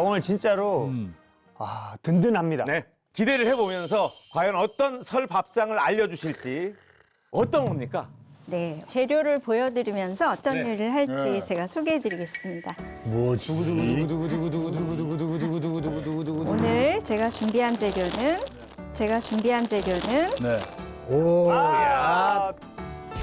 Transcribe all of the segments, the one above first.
오늘 진짜로 아 든든합니다. 네. 기대를 해보면서 과연 어떤 설 밥상을 알려주실지 어떤 겁니까? 네, 재료를 보여드리면서 어떤 네. 요리를 할지 네. 제가 소개해드리겠습니다. 뭐지? 오늘 제가 준비한 재료는 제가 준비한 재료는 네. 오, 야.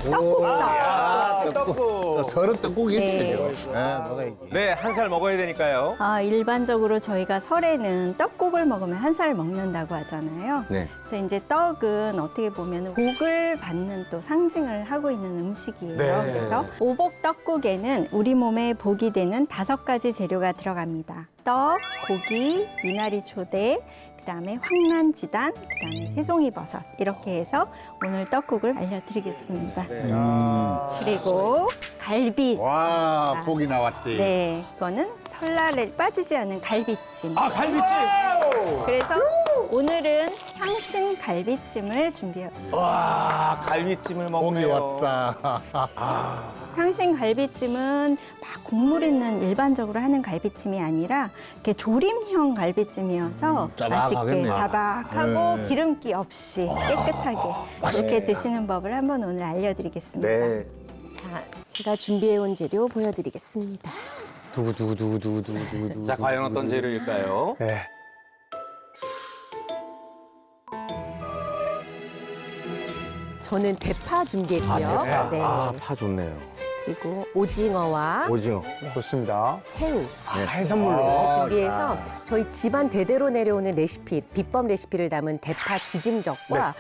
떡국. 아, 떡국. 떡국. 서른 떡국이 네. 있어요. 네, 먹어야지. 네, 한 살 먹어야 되니까요. 아, 일반적으로 저희가 설에는 떡국을 먹으면 한 살 먹는다고 하잖아요. 네. 그래서 이제 떡은 어떻게 보면 복을 받는 또 상징을 하고 있는 음식이에요. 네. 그래서 오복 떡국에는 우리 몸에 복이 되는 다섯 가지 재료가 들어갑니다. 떡, 고기, 미나리 초대, 그다음에 황란지단, 그다음에 새송이 버섯 이렇게 해서 오늘 떡국을 알려드리겠습니다. 음. 그리고 갈비. 와, 복이 나왔대. 네, 이거는 설날에 빠지지 않은 갈비찜. 아, 갈비찜! 그래서 오늘은 향신 갈비찜을 준비해왔어요. 와, 갈비찜을 먹네요. 왔다. 향신 갈비찜은 막 국물 있는 일반적으로 하는 갈비찜이 아니라 이렇게 조림형 갈비찜이어서 맛있게 짜박하겠네요. 자박하고 네. 기름기 없이 깨끗하게 이렇게 드시는 법을 한번 오늘 알려드리겠습니다. 네. 자, 제가 준비해온 재료 보여드리겠습니다. 두구 두구 두구 두구 두구 두구. 자, 과연 어떤 재료일까요? 네. 저는 대파 준비했고요. 아, 네. 아, 파 좋네요. 그리고 오징어와 오징어. 좋습니다. 새우 아, 해산물로. 아, 준비해서 저희 집안 대대로 내려오는 레시피, 비법 레시피를 담은 대파 지짐젓과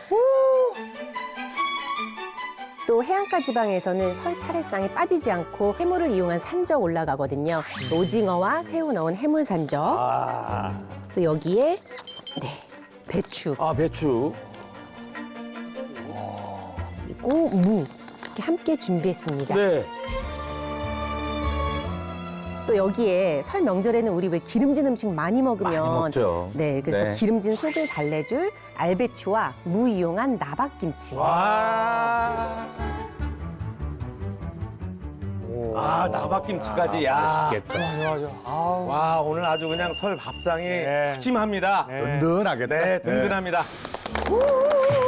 또 해안가 지방에서는 설 차례상에 빠지지 않고 해물을 이용한 산적 올라가거든요. 오징어와 새우 넣은 해물 산적. 아, 또 여기에 네 배추 아, 배추. 그리고 무 이렇게 함께 준비했습니다. 네. 또 여기에 설 명절에는 우리 왜 기름진 음식 많이 먹으면 많이 먹죠. 네 그래서 네. 기름진 속을 달래줄 알배추와 무 이용한 나박김치. 와. 아, 나박김치까지. 야. 맛있겠다. 맞아 맞아. 아우. 와, 오늘 아주 그냥 설 밥상이 네. 푸짐합니다. 네. 든든하겠다. 네, 든든합니다. 네.